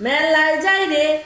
মেলায় যাই রে,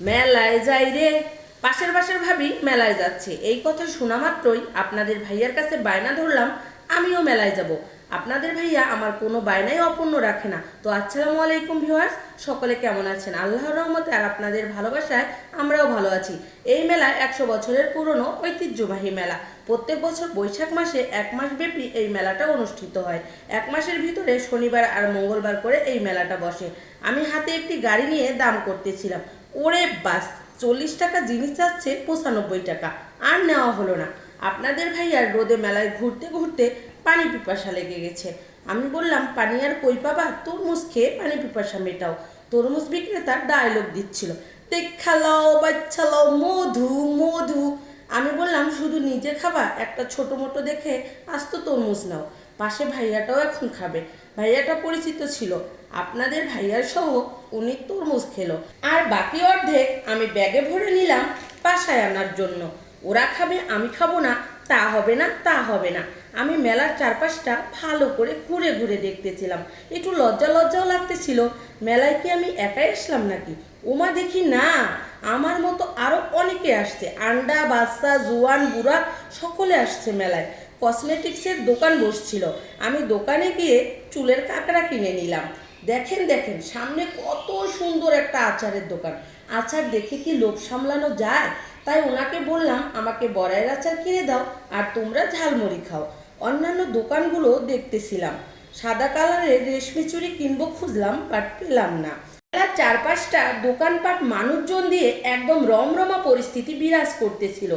মেলায় যাই রে। পাশের পাশের ভাবি মেলায় যাচ্ছে। এই কথা শোনা মাত্রই আপনাদের ভাইয়ার কাছে বায়না ধরলাম, আমিও মেলায় যাব। আপনাদের ভাইয়া আমার কোনো বায়নাই অপূর্ণ রাখে না। তো আসসালামু আলাইকুম ভিউয়ার্স, সকলে কেমন আছেন? আল্লাহর রহমতে আর আপনাদের ভালোবাসায় আমরাও ভালো আছি। এই মেলা একশো বছরের পুরনো ঐতিহ্যবাহী মেলা। প্রত্যেক বছর বৈশাখ মাসে এক মাস ব্যাপী এই মেলাটা অনুষ্ঠিত হয়। এক মাসের ভিতরে শনিবার আর মঙ্গলবার করে এই মেলাটা বসে। আমি হাতে একটি গাড়ি নিয়ে দাম করতেছিলাম। ওরে বাস, চল্লিশ টাকা জিনিস যাচ্ছে পঁচানব্বই টাকা। আর নেওয়া হলো না। আপনাদের ভাইয়ার রোদে মেলায় ঘুরতে ঘুরতে পানি পিপাসা লেগে গেছে। আমি বললাম, পানি আর কই পাবা? তরমুজ খেয়ে পানি পিপাসা মেটাও। তরমুজ বিক্রেতা ডায়লগ দিচ্ছিল দেখালাও বাচ্চালাও মধু মধু। আমি বললাম, শুধু নিজে খাবা, একটা ছোট মোটো দেখে আস্ত তরমুজ নাও। পাশে ভাইয়াটাও এখন খাবে। ভাইয়াটা পরিচিত ছিল। আপনাদের ভাইয়ার সহ উনি তরমুজ খেলো। আর বাকি অর্ধেক আমি ব্যাগে ভরে নিলাম বাসায় আনার জন্য। ওরা খাবে, আমি খাব না। তা হবে না, তা হবে না। আমি মেলার চারপাশটা ভালো করে ঘুরে ঘুরে দেখতেছিলাম। একটু লজ্জা লজ্জাও লাগতেছিল। মেলায় কি আমি একাই আসলাম নাকি? ওমা দেখি না। আমার মতো আরও অনেকে আসছে। আন্ডা বাচ্চা জোয়ান, বুড়া সকলে আসছে মেলায়। কসমেটিক্সের দোকান বসছিল। আমি দোকানে গিয়ে চুলের কাঁকড়া কিনে নিলাম। দেখেন দেখেন, সামনে কত সুন্দর একটা আচারের দোকান। আচার দেখে কি লোভ সামলানো যায়? তাই ওনাকে বললাম, আমাকে বড়াইয়ের আচার কিনে দাও আর তোমরা ঝালমুড়ি খাও। অন্যান্য দোকানগুলো দেখতেছিলাম। সাদা কালারের রেশমি চুড়ি কিনবো খুঁজলাম, বাট পেলাম না। মেলার চারপাশটা দোকানপাট মানুষজন দিয়ে একদম রমরমা পরিস্থিতি বিরাজ করতেছিল।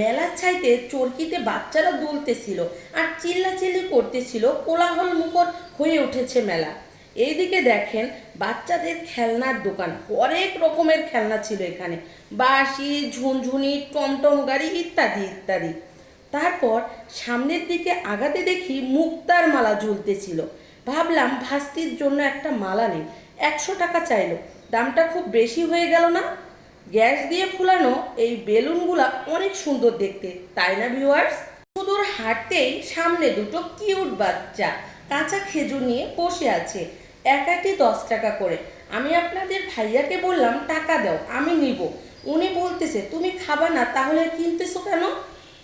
মেলার ছাইতে চরকিতে বাচ্চারা দুলতেছিল আর চিল্লাচিল্লি করতেছিল কোলাহল মুখর হয়ে উঠেছে মেলা। এইদিকে দেখেন বাচ্চাদের খেলনার দোকান। অনেক রকমের খেলনা ছিল এখানে। বাঁশি, ঝুনঝুনি, টমটম গাড়ি ইত্যাদি ইত্যাদি। তারপর সামনের দিকে আগাতে দেখি মুক্তার মালা ঝুলতেছিল। ভাবলাম ভাস্তির জন্য একটা মালা নেই। একশো টাকা চাইলো। দামটা খুব বেশি হয়ে গেল না? গ্যাস দিয়ে ফুলানো এই বেলুনগুলা অনেক সুন্দর দেখতে, তাই না ভিউয়ার্স সুদূর হাঁটতেই সামনে দুটো কিউট বাচ্চা কাঁচা খেজুর নিয়ে বসে আছে। একটি দশ টাকা করে। আমি আপনাদের ভাইয়াকে বললাম, টাকা দাও, আমি নিব। উনি বলতেছে, তুমি খাবা না, তাহলে কিনতেছো কেন?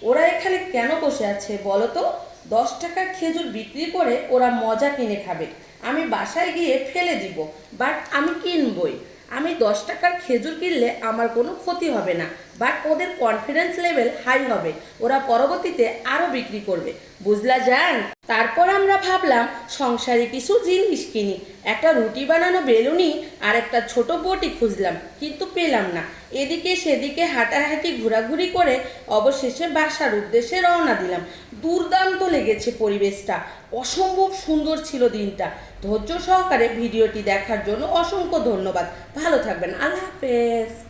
ওরা এখানে কেন বসে আছে বলো তো? দশ টাকার খেজুর বিক্রি করে ওরা মজা কিনে খাবে। আমি বাসায় গিয়ে ফেলে দিব, বাট আমি কিনবই। আমি দশ টাকার খেজুর কিনলে আমার কোনো ক্ষতি হবে না, বাট ওদের কনফিডেন্স লেভেল হাই হবে। ওরা পরবর্তীতে আরও বিক্রি করবে। বুঝলা যান তারপর আমরা ভাবলাম, সংসারে কিছু জিনিস কিনি। একটা রুটি বানানো বেলুনি আর একটা ছোট বটি খুঁজলাম, কিন্তু পেলাম না। এদিকে সেদিকে হাঁটাহাঁটি ঘোরাঘুরি করে অবশেষে বাসার উদ্দেশ্যে রওনা দিলাম। দুর্দান্ত লেগেছে পরিবেশটা। অসম্ভব সুন্দর ছিল দিনটা। ধৈর্য সহকারে ভিডিওটি দেখার জন্য অসংখ্য ধন্যবাদ। ভালো থাকবেন। আল্লাহ হাফেজ।